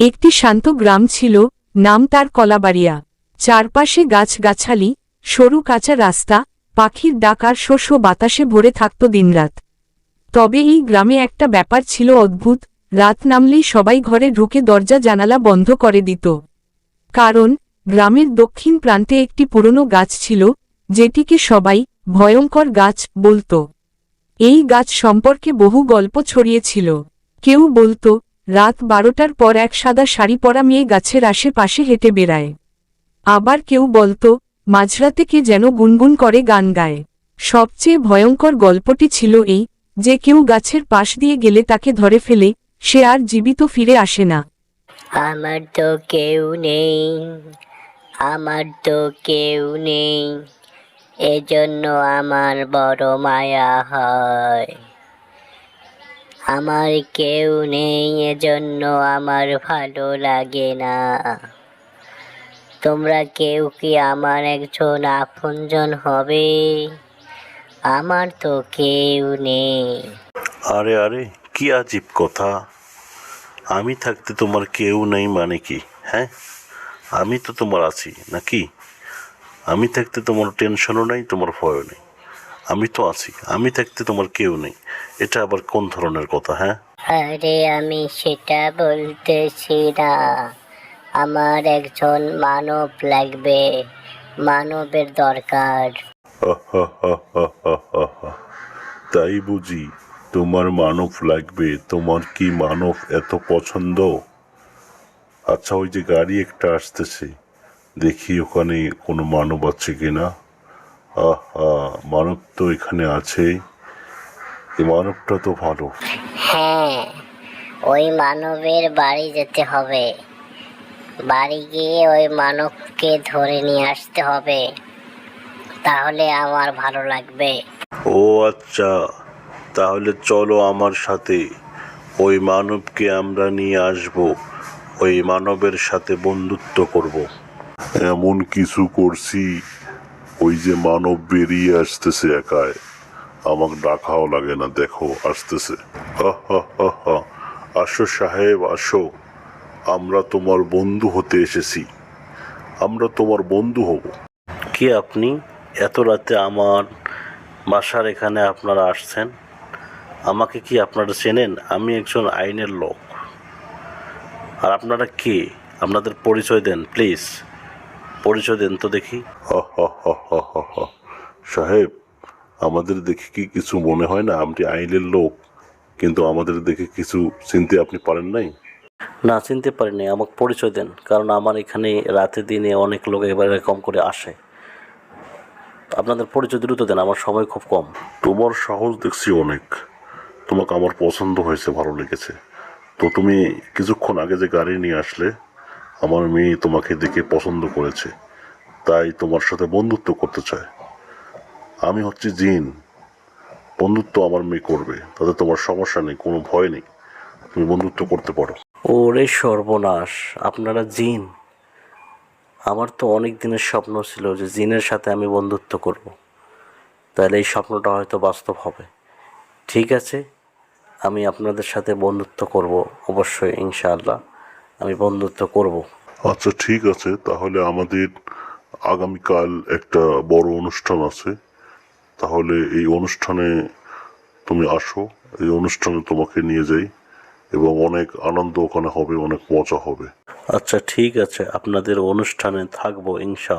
একটি শান্ত গ্রাম ছিল, নাম তার কলাবাড়িয়া। চারপাশে গাছগাছালি, সরু কাঁচা রাস্তা, পাখির ডাক আর শস্য বাতাসে ভরে থাকত দিনরাত। তবে এই গ্রামে একটা ব্যাপার ছিল অদ্ভুত, রাত নামলেই সবাই ঘরে ঢুকে দরজা জানালা বন্ধ করে দিত। কারণ, গ্রামের দক্ষিণ প্রান্তে একটি পুরনো গাছ ছিল, যেটিকে সবাই ভয়ঙ্কর গাছ বলত। এই গাছ সম্পর্কে বহু গল্প ছড়িয়েছিল। কেউ বলতো রাত বারোটার পর এক সাদা শাড়ি পরা মেয়ে গাছের আশেপাশে হেঁটে বেড়ায়। আবার কেউ বলতো, মাঝরাতে কে যেন গুনগুন করে গান গায়। সবচেয়ে ভয়ঙ্কর গল্পটি ছিল এই, যে কেউ গাছের পাশ দিয়ে গেলে তাকে ধরে ফেলে, সে আর জীবিত ফিরে আসে না। আমার তো কেউ নেই, আমার তো কেউ নেই, এজন্য আমার বড় মায়া হয়। আমার কেউ নেই, এজন্য আমার ভালো লাগে না। তোমরা কেউ কি আমার একজন আপনজন হবে? আমার তো কেউ নেই। আরে আরে, কি আজীব কথা। আমি থাকতে তোমার কেউ নেই মানে কি হ্যাঁ? আমি তো তোমার আছি, নাকি? আমি থাকতে তোমার টেনশনও নেই, তোমার ভয়ও নেই। আমি তো আছি আমি থাকতে তোমার কেউ নেই। এটা আবার কোন ধরনের কথা হ্যাঁ? আরে আমি সেটা বলতেছি না। আমার একজন মানব লাগবে মানবের দরকার। তাই বুঝি তোমার মানব লাগবে তোমার কি মানব এত পছন্দ? আচ্ছা ওই যে গাড়ি একটা আসতেছে দেখি ওখানে কোনো মানব আছে কিনা। আহা মানব তো এখানে আছে এই মানবটা তো ভালো। হ্যাঁ ওই মানবের বাড়ি যেতে হবে। বাড়ি গিয়ে ওই মানবকে ধরে নিয়ে আসতে হবে। তাহলে আমার ভালো লাগবে। ও আচ্ছা তাহলে চলো আমার সাথে। ওই মানবকে আমরা নিয়ে আসব। ওই মানবের সাথে বন্ধুত্ব করব। এমন কিছু করছি ওই যে মানব বেরিয়ে আসতেছে একাই। আমাকে ডাকাও লাগে না, দেখো, আসতেছে। আসো সাহেব, আসো। আমরা তোমার বন্ধু হতে এসেছি। আমরা তোমার বন্ধু হব। কে আপনি? এত রাতে আমার বাসার এখানে আপনারা আসছেন? আমাকে কি আপনারা চেনেন? আমি একজন আইনের লোক। আর আপনারা কে? আপনাদের পরিচয় দেন, প্লিজ। পরিচয় দেন তো দেখি। সাহেব আমাদের দেখে কি কিছু মনে হয় না? আপনি আইনের লোক কিন্তু আমাদের দেখে কিছু চিনতে আপনি পারেন নাই? না চিনতে পারিনি আমাকে পরিচয় দেন কারণ আমার এখানে রাতে দিনে অনেক লোক এবার এরকম করে আসে। আপনাদের পরিচয় দ্রুত দেন আমার সময় খুব কম। তোমার সাহস দেখছি অনেক। তোমাকে আমার পছন্দ হয়েছে ভালো লেগেছে। তো তুমি কিছুক্ষণ আগে যে গাড়ি নিয়ে আসলে আমার মেয়ে তোমাকে দেখে পছন্দ করেছে, তাই তোমার সাথে বন্ধুত্ব করতে চায়। আমি হচ্ছে জিন। বন্ধুত্ব আমার মেয়ে করবে, তাতে তোমার সমস্যা নেই, কোনো ভয় নেই। তুমি বন্ধুত্ব করতে পারো। ওরে সর্বনাশ, আপনারা জিন। আমার তো অনেক দিনের স্বপ্ন ছিল যে জিনের সাথে আমি বন্ধুত্ব করব। তাহলে এই স্বপ্নটা হয়তো বাস্তব হবে। ঠিক আছে, আমি আপনাদের সাথে বন্ধুত্ব করব অবশ্যই, ইনশাআল্লাহ। আমি বন্ধুত্ব করব। আচ্ছা ঠিক আছে। তাহলে আমাদের আগামীকাল একটা বড় অনুষ্ঠান আছে। তাহলে এই অনুষ্ঠানে তুমি আসো। এই অনুষ্ঠানে তোমাকে নিয়ে যাই এবং অনেক আনন্দ ওখানে হবে অনেক মজা হবে। আচ্ছা ঠিক আছে। আপনাদের অনুষ্ঠানে থাকব ইনশাআল্লাহ।